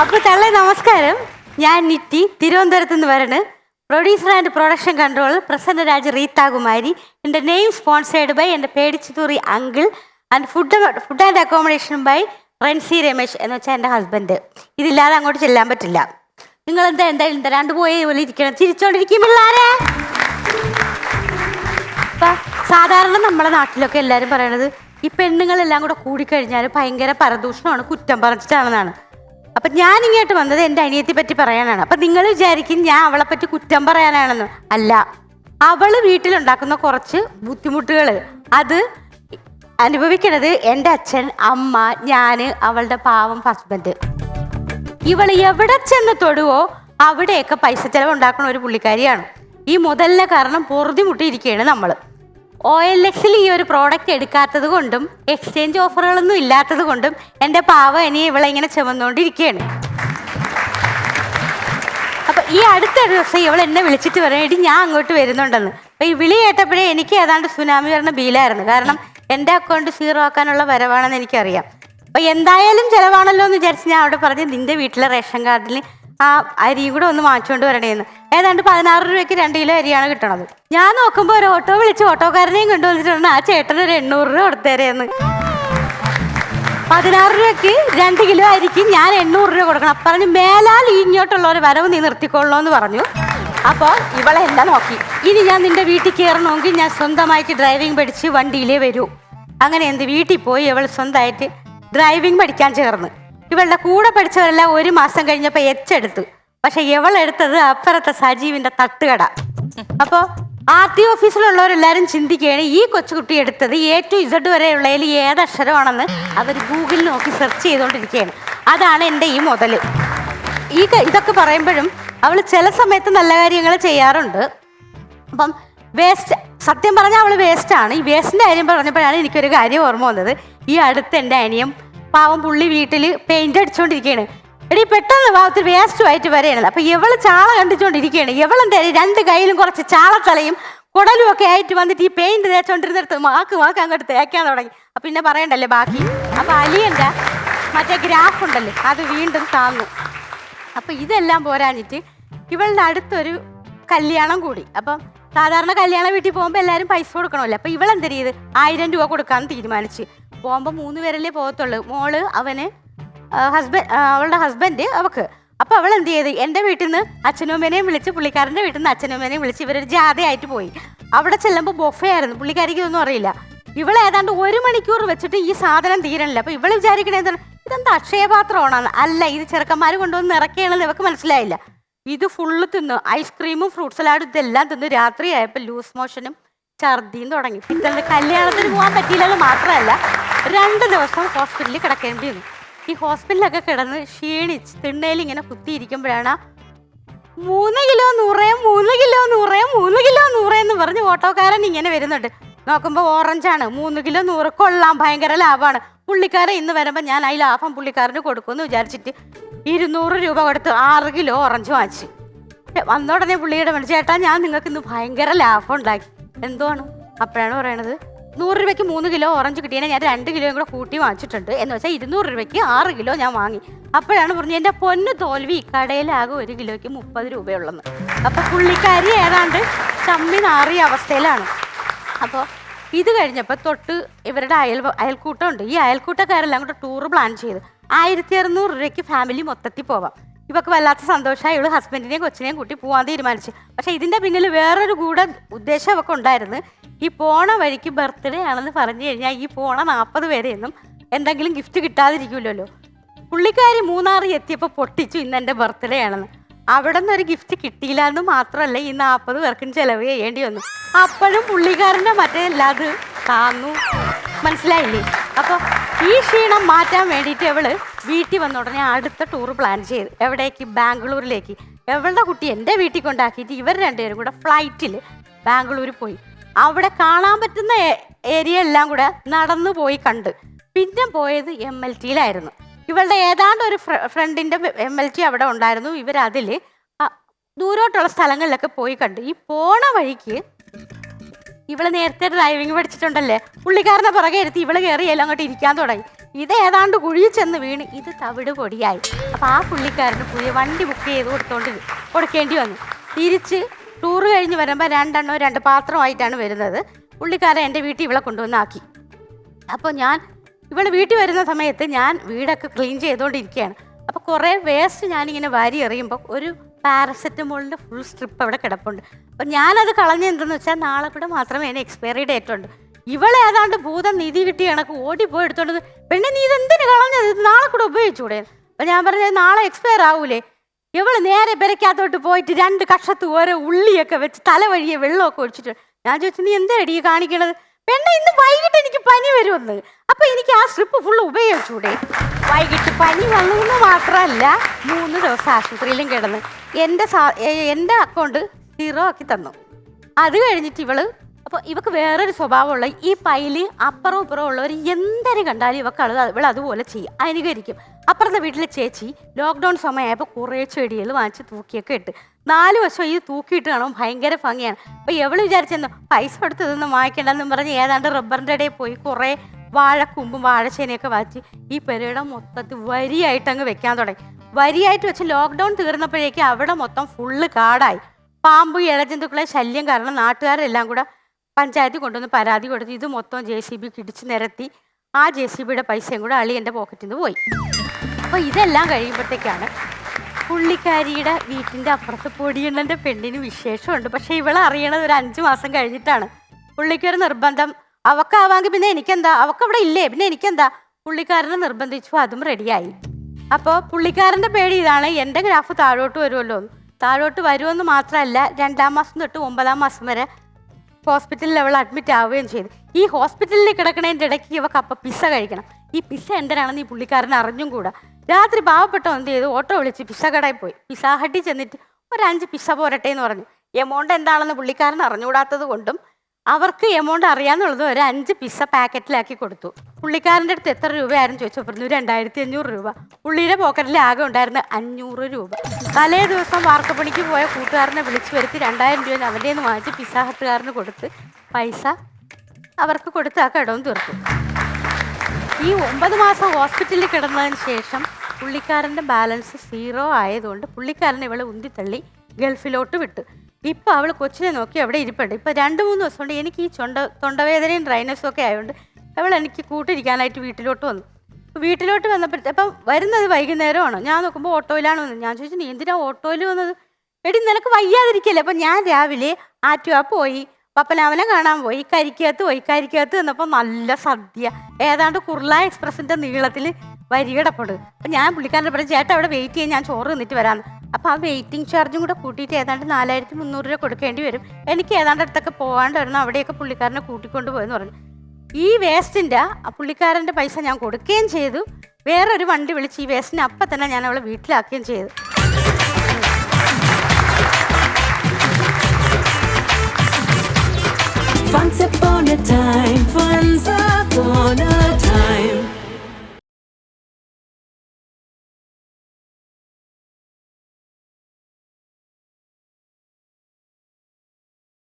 അപ്പൊ തള്ളേ നമസ്കാരം. ഞാൻ നിറ്റി തിരുവനന്തപുരത്ത് നിന്ന് വരണ് producer and production control Prasanna Raj Reethakumari എന്റെ നെയിം സ്പോൺസേഡ് ബൈ എന്റെ പേടിച്ചുതൂറി uncle and food food and accommodation by റൺസി Ramesh എന്ന് വെച്ചാൽ എന്റെ ഹസ്ബൻഡ് ഇതില്ലാതെ അങ്ങോട്ട് ചെല്ലാൻ പറ്റില്ല. നിങ്ങൾ എന്താ എന്തായാലും തരാണ്ട് പോയേ പോലെ ഇരിക്കണം. ചിരിച്ചോണ്ടിരിക്കും പിള്ളേരെ ഇപ്പൊ സാധാരണ നമ്മുടെ നാട്ടിലൊക്കെ എല്ലാവരും പറയണത് ഈ പെണ്ണുങ്ങളെല്ലാം കൂടെ കൂടിക്കഴിഞ്ഞാൽ ഭയങ്കര പരദൂഷണമാണ് കുറ്റം പറഞ്ഞിട്ടാണെന്നാണ്. അപ്പൊ ഞാൻ ഇങ്ങോട്ട് വന്നത് എന്റെ അനിയത്തെ പറ്റി പറയാനാണ്. അപ്പൊ നിങ്ങൾ വിചാരിക്കും ഞാൻ അവളെ പറ്റി കുറ്റം പറയാനാണെന്ന്. അല്ല അവൾ വീട്ടിലുണ്ടാക്കുന്ന കുറച്ച് ബുദ്ധിമുട്ടുകൾ അത് അനുഭവിക്കണത് എന്റെ അച്ഛൻ അമ്മ ഞാൻ അവളുടെ പാവം ഹസ്ബൻഡ് ഇവൾ എവിടെ ചെന്ന് തൊടുവോ അവിടെയൊക്കെ പൈസ ചെലവ് ഉണ്ടാക്കുന്ന ഒരു പുള്ളിക്കാരിയാണ്. ഈ മുതലിനെ കാരണം പൊറുതി മുട്ടിയിരിക്കുകയാണ് നമ്മൾ ഒ എൽ എക്സിൽ ഈ ഒരു പ്രോഡക്റ്റ് എടുക്കാത്തത് കൊണ്ടും എക്സ്ചേഞ്ച് ഓഫറുകളൊന്നും ഇല്ലാത്തത് കൊണ്ടും എന്റെ പാവ ഇനി ഇവളെ ഇങ്ങനെ ചുമന്നുകൊണ്ടിരിക്കുകയാണ്. അപ്പൊ ഈ അടുത്ത ദിവസം ഇവൾ എന്നെ വിളിച്ചിട്ട് പറഞ്ഞു എടി ഞാൻ അങ്ങോട്ട് വരുന്നുണ്ടെന്ന്. അപ്പൊ ഈ വിളി കേട്ടപ്പോഴേ എനിക്ക് ഏതാണ്ട് സുനാമി വരുന്ന ബീലായിരുന്നു. കാരണം എന്റെ അക്കൗണ്ട് സീറോ ആക്കാനുള്ള വരവാണെന്ന് എനിക്കറിയാം. അപ്പൊ എന്തായാലും ചിലവാണല്ലോ എന്ന് വിചാരിച്ച് ഞാൻ അവിടെ പറഞ്ഞ് നിന്റെ വീട്ടിലെ റേഷൻ കാർഡിൽ ആ അരി കൂടെ ഒന്ന് വാങ്ങിച്ചുകൊണ്ട് വരണേന്ന്. ഏതാണ്ട് പതിനാറ് രൂപയ്ക്ക് രണ്ട് കിലോ അരിയാണ് കിട്ടണത്. ഞാൻ നോക്കുമ്പോൾ ഒരു ഓട്ടോ വിളിച്ച് ഓട്ടോക്കാരനെയും കൊണ്ടുവന്നിട്ടുണ്ട്. ആ ചേട്ടന് ഒരു എണ്ണൂറ് രൂപ കൊടുത്തേരേന്ന്. പതിനാറ് രൂപയ്ക്ക് രണ്ട് കിലോ അരിക്ക് ഞാൻ എണ്ണൂറ് രൂപ കൊടുക്കണം. പറഞ്ഞു മേലാൽ ഈ ഇങ്ങോട്ടുള്ള ഒരു വരവ് നീ നിർത്തിക്കൊള്ളൂ എന്ന് പറഞ്ഞു. അപ്പോൾ ഇവളെ എല്ലാം നോക്കി. ഇനി ഞാൻ നിന്റെ വീട്ടിൽ കയറണമെങ്കിൽ ഞാൻ സ്വന്തമായിട്ട് ഡ്രൈവിംഗ് പഠിച്ച് വണ്ടിയിലേ വരൂ. അങ്ങനെ എന്ത് വീട്ടിൽ പോയി ഇവൾ സ്വന്തമായിട്ട് ഡ്രൈവിംഗ് പഠിക്കാൻ ചേർന്ന്. ഇവളുടെ കൂടെ പഠിച്ചവരെല്ലാം ഒരു മാസം കഴിഞ്ഞപ്പോൾ എച്ചെടുത്തു. പക്ഷെ ഇവളെടുത്തത് അപ്പുറത്തെ സജീവിന്റെ തട്ടുകട. അപ്പോൾ ആർ ടി ഓഫീസിലുള്ളവരെല്ലാവരും ചിന്തിക്കുകയാണ് ഈ കൊച്ചുകുട്ടി എടുത്തത് എ ടു ഇസഡ് വരെയുള്ളതിൽ ഏത് അക്ഷരമാണെന്ന് അവർ ഗൂഗിളിൽ നോക്കി സെർച്ച് ചെയ്തുകൊണ്ടിരിക്കുകയാണ്. അതാണ് എന്റെ ഈ മുതൽ. ഈ ഇതൊക്കെ പറയുമ്പോഴും അവൾ ചില സമയത്ത് നല്ല കാര്യങ്ങൾ ചെയ്യാറുണ്ട്. അപ്പം വേസ്റ്റ് സത്യം പറഞ്ഞാൽ അവൾ വേസ്റ്റാണ് ഈ വേസ്റ്റിന്റെ കാര്യം പറഞ്ഞപ്പോഴാണ് എനിക്കൊരു കാര്യം ഓർമ്മ വന്നത്. ഈ അടുത്ത് എന്റെ അനിയം പാവം പുള്ളി വീട്ടിൽ പെയിന്റ് അടിച്ചുകൊണ്ടിരിക്കുകയാണ് എടി പെട്ടെന്ന് ഭാഗത്തിൽ വേസ്റ്റുമായിട്ട് വരെയാണ്. അപ്പൊ ഇവൾ ചാള കണ്ടിച്ചുകൊണ്ടിരിക്കുകയാണ് ഇവളെന്താ രണ്ട് കയ്യിലും കുറച്ച് ചാളത്തലയും കുടലും ഒക്കെ ആയിട്ട് വന്നിട്ട് ഈ പെയിന്റ് തേച്ചോണ്ടിരുന്നിടത്ത് മാക്ക് മാക്ക് അങ്ങോട്ട് തേക്കാൻ തുടങ്ങി. അപ്പൊ പിന്നെ പറയണ്ടല്ലേ ബാക്കി? അപ്പൊ അലിയന്റെ മറ്റേ ഗ്രാഫ് ഉണ്ടല്ലേ അത് വീണ്ടും താങ്ങും. അപ്പൊ ഇതെല്ലാം പോരാഞ്ഞിട്ട് ഇവളുടെ അടുത്തൊരു കല്യാണം കൂടി. അപ്പം സാധാരണ കല്യാണ വീട്ടിൽ പോകുമ്പോൾ എല്ലാവരും പൈസ കൊടുക്കണമല്ലോ. അപ്പൊ ഇവളെന്താ ചെയ്ത്? ആയിരം രൂപ കൊടുക്കാൻ തീരുമാനിച്ച്. പോകുമ്പോൾ മൂന്ന് പേരല്ലേ പോകത്തുള്ളൂ. മോൾ അവന് ഹസ്ബൻഡ് അവളുടെ ഹസ്ബൻഡ് അവക്ക്. അപ്പൊ അവൾ എന്ത് ചെയ്ത്? എന്റെ വീട്ടിൽ നിന്ന് അച്ഛനമ്മേനെയും വിളിച്ച് പുള്ളിക്കാരന്റെ വീട്ടിൽ നിന്ന് അച്ഛനമ്മേനെയും വിളിച്ച് ഇവരൊരു ജാഥയായിട്ട് പോയി. അവിടെ ചെല്ലുമ്പോൾ ബൊഫേ ആയിരുന്നു പുള്ളിക്കാരിക്ക് ഇതൊന്നും അറിയില്ല. ഇവൾ ഏതാണ്ട് ഒരു മണിക്കൂർ വെച്ചിട്ട് ഈ സാധനം തീരണില്ല. അപ്പൊ ഇവൾ വിചാരിക്കണേ എന്താണ്? ഇതെന്താ അക്ഷയപാത്രമാണെന്ന് അല്ല ഇത് ചെറുക്കന്മാർ കൊണ്ടുവന്ന് ഇറക്കുകയാണെന്ന് ഇവക്ക് മനസ്സിലായില്ല. ഇത് ഫുള്ള് തിന്നു ഐസ്ക്രീമും ഫ്രൂട്ട് സലാഡും ഇതെല്ലാം തിന്നു രാത്രി ആയപ്പോൾ ലൂസ് മോഷനും ഛർദിയും തുടങ്ങി. പിറ്റേന്ന് കല്യാണത്തിന് പോകാൻ പറ്റിയില്ലെന്ന് മാത്രമല്ല രണ്ട് ദിവസം ഹോസ്പിറ്റലിൽ കിടക്കേണ്ടി വന്നു. ഈ ഹോസ്പിറ്റലിലൊക്കെ കിടന്ന് ക്ഷീണിച്ച് തിണ്ണയിൽ ഇങ്ങനെ കുത്തിയിരിക്കുമ്പോഴാണ് മൂന്ന് കിലോ നൂറേ മൂന്ന് കിലോ നൂറേ മൂന്ന് കിലോ നൂറേ എന്ന് പറഞ്ഞ് ഓട്ടോക്കാരൻ ഇങ്ങനെ വരുന്നുണ്ട്. നോക്കുമ്പോൾ ഓറഞ്ചാണ് മൂന്ന് കിലോ നൂറ് കൊള്ളാം ഭയങ്കര ലാഭമാണ്. പുള്ളിക്കാരൻ ഇന്ന് വരുമ്പോൾ ഞാൻ ആ ലാഭം പുള്ളിക്കാരന് കൊടുക്കുമെന്ന് വിചാരിച്ചിട്ട് ഇരുന്നൂറ് രൂപ കൊടുത്ത് ആറ് കിലോ ഓറഞ്ച് വാങ്ങിച്ചു. വന്ന ഉടനെ പുള്ളിയുടെ ചേട്ടാ ഞാൻ നിങ്ങൾക്ക് ഇന്ന് ഭയങ്കര ലാഭം ഉണ്ടാക്കി. എന്തുവാണ്? അപ്പോഴാണ് പറയണത്. നൂറ് രൂപയ്ക്ക് മൂന്ന് കിലോ ഓറഞ്ച് കിട്ടിയാൽ ഞാൻ രണ്ട് കിലോയും കൂടെ കൂട്ടി വാങ്ങിച്ചിട്ടുണ്ട്. എന്ന് വെച്ചാൽ ഇരുന്നൂറ് രൂപയ്ക്ക് ആറ് കിലോ ഞാൻ വാങ്ങി. അപ്പോഴാണ് പറഞ്ഞത് എന്റെ പൊന്ന് തോൽവി കടയിലാകെ ഒരു കിലോയ്ക്ക് മുപ്പത് രൂപയുള്ളെന്ന്. അപ്പൊ പുള്ളിക്കാരി ഏതാണ്ട് ചമ്മി നാറിയ അവസ്ഥയിലാണ്. അപ്പോൾ ഇത് കഴിഞ്ഞപ്പോൾ തൊട്ട് ഇവരുടെ അയൽ അയൽക്കൂട്ടമുണ്ട് ഈ അയൽക്കൂട്ടക്കാരെല്ലാം കൂടെ ടൂർ പ്ലാൻ ചെയ്ത് ആയിരത്തി അറുന്നൂറ് രൂപയ്ക്ക് ഫാമിലി മൊത്തത്തിൽ പോവാം. ഇവക്ക് വല്ലാത്ത സന്തോഷമായി ഇവൾ ഹസ്ബൻഡിനെയും കൊച്ചിനെയും കൂട്ടി പോവാൻ തീരുമാനിച്ചു. പക്ഷെ ഇതിന്റെ പിന്നിൽ വേറൊരു കൂടെ ഉദ്ദേശം അവക്ക് ഉണ്ടായിരുന്നു. ഈ പോണ വഴിക്ക് ബർത്ത്ഡേ ആണെന്ന് പറഞ്ഞു കഴിഞ്ഞാൽ ഈ പോണ നാൽപ്പത് പേരെയൊന്നും എന്തെങ്കിലും ഗിഫ്റ്റ് കിട്ടാതിരിക്കില്ലല്ലോ പുള്ളിക്കാരി മൂന്നാറിൽ എത്തിയപ്പോൾ പൊട്ടിച്ചു ഇന്ന് എന്റെ ബർത്ത്ഡേ ആണെന്ന്. അവിടെ നിന്ന് ഒരു ഗിഫ്റ്റ് കിട്ടിയില്ല എന്ന് മാത്രമല്ല ഈ നാൽപ്പത് പേർക്കും ചെലവ് ചെയ്യേണ്ടി വന്നു. അപ്പോഴും പുള്ളിക്കാരന്റെ മറ്റേ അല്ലാതെ താന്നു മനസ്സിലായില്ലേ? അപ്പോൾ ഈ ക്ഷീണം മാറ്റാൻ വേണ്ടിയിട്ട് അവൾ വീട്ടിൽ വന്ന ഉടനെ അടുത്ത ടൂർ പ്ലാൻ ചെയ്ത്. എവിടേക്ക്? ബാംഗ്ലൂരിലേക്ക്. എവളുടെ കുട്ടി എന്റെ വീട്ടിൽ കൊണ്ടാക്കിയിട്ട് ഇവർ രണ്ടുപേരും കൂടെ ഫ്ലൈറ്റിൽ ബാംഗ്ലൂർ പോയി. അവിടെ കാണാൻ പറ്റുന്ന ഏരിയ എല്ലാം കൂടെ നടന്നു പോയി കണ്ട്. പിന്നെ പോയത് എം എൽ ടിയിലായിരുന്നു ഇവളുടെ ഏതാണ്ട് ഒരു ഫ്രണ്ടിന്റെ എം എൽ ടി അവിടെ ഉണ്ടായിരുന്നു. ഇവരതിൽ ദൂരോട്ടുള്ള സ്ഥലങ്ങളിലൊക്കെ പോയി കണ്ട്. ഈ പോണ വഴിക്ക് ഇവൾ നേരത്തെ ഡ്രൈവിംഗ് പഠിച്ചിട്ടുണ്ടല്ലേ? പുള്ളിക്കാരനെ പുറകെ എടുത്ത് ഇവൾ കയറി എല്ലാം അങ്ങോട്ട് ഇരിക്കാൻ തുടങ്ങി. ഇത് ഏതാണ്ട് കുഴിയിൽ ചെന്ന് വീണ്. ഇത് തവിട് പൊടിയായി. അപ്പൊ ആ പുള്ളിക്കാരന് പുതിയ വണ്ടി ബുക്ക് ചെയ്ത് കൊടുത്തോണ്ട് കൊടുക്കേണ്ടി വന്നു. തിരിച്ച് ടൂർ കഴിഞ്ഞ് വരുമ്പോൾ രണ്ടെണ്ണോ രണ്ട് പാത്രമായിട്ടാണ് വരുന്നത്. പുള്ളിക്കാരൻ എന്റെ വീട്ടിൽ ഇവളെ കൊണ്ടുവന്നാക്കി അപ്പോൾ ഞാൻ ഇവൾ വീട്ടിൽ വരുന്ന സമയത്ത് ഞാൻ വീടൊക്കെ ക്ലീൻ ചെയ്തുകൊണ്ടിരിക്കുകയാണ്. അപ്പോൾ കുറേ വേസ്റ്റ് ഞാനിങ്ങനെ വാരി എറിയുമ്പോൾ ഒരു പാരസെറ്റമോളിന്റെ ഫുൾ സ്ട്രിപ്പ് അവിടെ കിടപ്പുണ്ട്. അപ്പം ഞാനത് കളഞ്ഞെന്തെന്ന് വെച്ചാൽ നാളെ കൂടെ മാത്രമേ അതിന് എക്സ്പയറി ഡേറ്റ് ഉണ്ട് ഇവളെ ഏതാണ്ട് ഭൂതം നിധി കിട്ടി കണക്ക് ഓടിപ്പോയി എടുത്തോണ്ട് പെണ്ണെ നീ ഇതെന്തിനു കളഞ്ഞത്? നാളെ കൂടെ ഉപയോഗിച്ചൂടെ? അപ്പം ഞാൻ പറഞ്ഞത് നാളെ എക്സ്പയർ ആവൂലേ. ഇവൾ നേരെ പെരക്കകത്തോട്ട് പോയിട്ട് രണ്ട് കഷത്ത് ഓരോ ഉള്ളിയൊക്കെ വെച്ച് തല വഴിയെ വെള്ളമൊക്കെ ഒഴിച്ചിട്ട് ഞാൻ ചോദിച്ചു നീ എന്താടി ഈ കാണിക്കണത്? പെണ്ണ ഇന്ന് വൈകിട്ട് എനിക്ക് പനി വരുമെന്ന്. അപ്പം എനിക്ക് ആ സ്ട്രിപ്പ് ഫുള്ള് ഉപയോഗിച്ചൂടെ? വൈകിട്ട് പനി വന്നെന്ന് മാത്രമല്ല മൂന്ന് ദിവസം ആശുപത്രിയിലും കിടന്ന് എന്റെ സാ- എന്റെ അക്കൗണ്ട് സീറോ ആക്കി തന്നു. അത് കഴിഞ്ഞിട്ട് ഇവൾ അപ്പോൾ ഇവക്ക് വേറൊരു സ്വഭാവമുള്ള ഈ പൈൽ അപ്പുറം ഇപ്പുറം ഉള്ളവർ എന്തൊരു കണ്ടാലും ഇവക്ക് അത് ഇവൾ അതുപോലെ ചെയ്യും അനുകരിക്കും. അപ്പുറത്തെ വീട്ടിലെ ചേച്ചി ലോക്ക്ഡൗൺ സമയമായപ്പോൾ കുറേ ചെടികൾ വാങ്ങിച്ച് തൂക്കിയൊക്കെ ഇട്ട്. നാല് വശം ഈ തൂക്കിയിട്ട് കാണുമ്പോൾ ഭയങ്കര ഭംഗിയാണ്. അപ്പോൾ എവൾ വിചാരിച്ചെന്നോ പൈസ കൊടുത്തതൊന്നും വാങ്ങിക്കണ്ടെന്നും പറഞ്ഞ് ഏതാണ്ട് റബ്ബറിന്റെ ഇടയിൽ പോയി കുറേ വാഴക്കുമ്പും വാഴച്ചേനയൊക്കെ വാച്ച് ഈ പെരയുടെ മൊത്തത്തിൽ വരിയായിട്ട് അങ്ങ് വെക്കാൻ തുടങ്ങി. വരിയായിട്ട് വെച്ച് ലോക്ക്ഡൗൺ തീർന്നപ്പോഴേക്കും അവിടെ മൊത്തം ഫുള്ള് കാടായി. പാമ്പ് ഇഴജന്തുക്കളെ ശല്യം കാരണം നാട്ടുകാരെല്ലാം കൂടെ പഞ്ചായത്തിൽ കൊണ്ടുവന്ന് പരാതി കൊടുത്ത് ഇത് മൊത്തം ജെ സി ബി ഇടിച്ച് നിരത്തി. ആ ജെ സി ബിയുടെ പൈസയും കൂടെ അളി എന്റെ പോക്കറ്റിൽ നിന്ന് പോയി. അപ്പോൾ ഇതെല്ലാം കഴിയുമ്പോഴത്തേക്കാണ് പുള്ളിക്കാരിയുടെ വീട്ടിന്റെ അപ്പുറത്ത് പൊടിയണ്ണന്റെ പെണ്ണിന് വിശേഷമുണ്ട്. പക്ഷേ ഇവളെ അറിയണത് ഒരു അഞ്ച് മാസം കഴിഞ്ഞിട്ടാണ്. പുള്ളിക്കൊരു നിർബന്ധം അവക്കാവാമെങ്കിൽ പിന്നെ എനിക്കെന്താ? അവക്കവിടെ ഇല്ലേ? പിന്നെ എനിക്കെന്താ? പുള്ളിക്കാരനെ നിർബന്ധിച്ചു. അതും റെഡിയായി. അപ്പോൾ പുള്ളിക്കാരന്റെ പേടി ഇതാണ്. എന്റെ ഗ്രാഫ് താഴോട്ട് വരുമല്ലോ. താഴോട്ട് വരുമെന്ന് മാത്രമല്ല രണ്ടാം മാസം തൊട്ട് ഒമ്പതാം മാസം വരെ ഹോസ്പിറ്റലിൽ അവൾ അഡ്മിറ്റ് ആവുകയും ചെയ്തു. ഈ ഹോസ്പിറ്റലിൽ കിടക്കണതിന്റെ ഇടയ്ക്ക് ഇവക്ക് അപ്പം പിസ കഴിക്കണം. ഈ പിസ എന്തിനാണെന്ന് ഈ പുള്ളിക്കാരൻ അറിഞ്ഞും കൂടാ. രാത്രി പാവപ്പെട്ട എന്ത് ചെയ്തു? ഓട്ടോ വിളിച്ച് പിസ കടയിൽ പോയി. പിസ ഹട്ടിൽ ചെന്നിട്ട് ഒരു അഞ്ച് പിസ്സ പോരട്ടെ എന്ന് പറഞ്ഞു. എമൗണ്ട് എന്താണെന്ന് പുള്ളിക്കാരൻ അറിഞ്ഞുകൂടാത്തത് കൊണ്ടും അവർക്ക് എമൗണ്ട് അറിയാന്നുള്ളത് ഒരു അഞ്ച് പിസ്സ പാക്കറ്റിലാക്കി കൊടുത്തു. പുള്ളിക്കാരന്റെ അടുത്ത് എത്ര രൂപയായിരുന്നു ചോദിച്ചു പറഞ്ഞു രണ്ടായിരത്തി അഞ്ഞൂറ് രൂപ. പുള്ളിയുടെ പോക്കറ്റിൽ ആകെ ഉണ്ടായിരുന്ന അഞ്ഞൂറ് രൂപ. തലേ ദിവസം വാർക്കപ്പണിക്ക് പോയ കൂട്ടുകാരനെ വിളിച്ചു വരുത്തി രണ്ടായിരം രൂപ അവന്റെ നിന്ന് വാങ്ങിച്ച് പിസ്സ ഹട്ടുകാരന് കൊടുത്ത് പൈസ അവർക്ക് കൊടുത്ത് ആ കടവും തീർത്തു. ഈ ഒമ്പത് മാസം ഹോസ്പിറ്റലിൽ കിടന്നതിന് ശേഷം പുള്ളിക്കാരന്റെ ബാലൻസ് സീറോ ആയതുകൊണ്ട് പുള്ളിക്കാരൻ ഇവളെ ഉന്തിത്തള്ളി ഗൾഫിലോട്ട് വിട്ടു. ഇപ്പം അവൾ കൊച്ചിനെ നോക്കി അവിടെ ഇരിപ്പുണ്ട്. ഇപ്പം രണ്ട് മൂന്ന് ദിവസം കൊണ്ട് എനിക്ക് ഈ ചൊണ്ട തൊണ്ടവേദനയും ഡ്രൈനസും ഒക്കെ ആയതുകൊണ്ട് അവൾ എനിക്ക് കൂട്ടിരിക്കാനായിട്ട് വീട്ടിലോട്ട് വന്നു. വീട്ടിലോട്ട് വന്നപ്പോഴത്തെ അപ്പം വരുന്നത് വൈകുന്നേരമാണ്. ഞാൻ നോക്കുമ്പോൾ ഓട്ടോയിലാണ് വന്നത്. ഞാൻ ചോദിച്ചു നീ എന്തിനാ ഓട്ടോയിൽ വന്നത്? എടി നിനക്ക് വയ്യാതിരിക്കല്ലേ. അപ്പം ഞാൻ രാവിലെ ആറ്റുവാ പോയി പപ്പനാവനെ കാണാൻ പോയി കരിക്കകത്ത് പോയി കരിക്കകത്ത് നിന്നപ്പോൾ നല്ല സദ്യ. ഏതാണ്ട് കുർള എക്സ്പ്രസിന്റെ നീളത്തിൽ വരി കിടപ്പുണ്ട്. അപ്പം ഞാൻ പുള്ളിക്കാരന്റെ പറഞ്ഞു ചേട്ടാ അവിടെ വെയിറ്റ് ചെയ്യാൻ ഞാൻ ചോറ് നിന്നിട്ട് വരാമെന്ന് അപ്പോൾ ആ വെയിറ്റിംഗ് ചാർജും കൂടെ കൂട്ടിയിട്ട് ഏതാണ്ട് നാലായിരത്തി മുന്നൂറ് രൂപ കൊടുക്കേണ്ടി വരും. എനിക്ക് ഏതാണ്ട് അടുത്തൊക്കെ പോകാണ്ട് വരണം അവിടെയൊക്കെ പുള്ളിക്കാരനെ കൂട്ടിക്കൊണ്ട് പോയെന്ന് പറഞ്ഞു. ഈ വേസ്റ്റിന്റെ ആ പുള്ളിക്കാരന്റെ പൈസ ഞാൻ കൊടുക്കുകയും ചെയ്തു. വേറൊരു വണ്ടി വിളിച്ച് ഈ വേസ്റ്റിനെ അപ്പം തന്നെ ഞാൻ അവളെ വീട്ടിലാക്കുകയും ചെയ്തു. Once upon a time, once upon a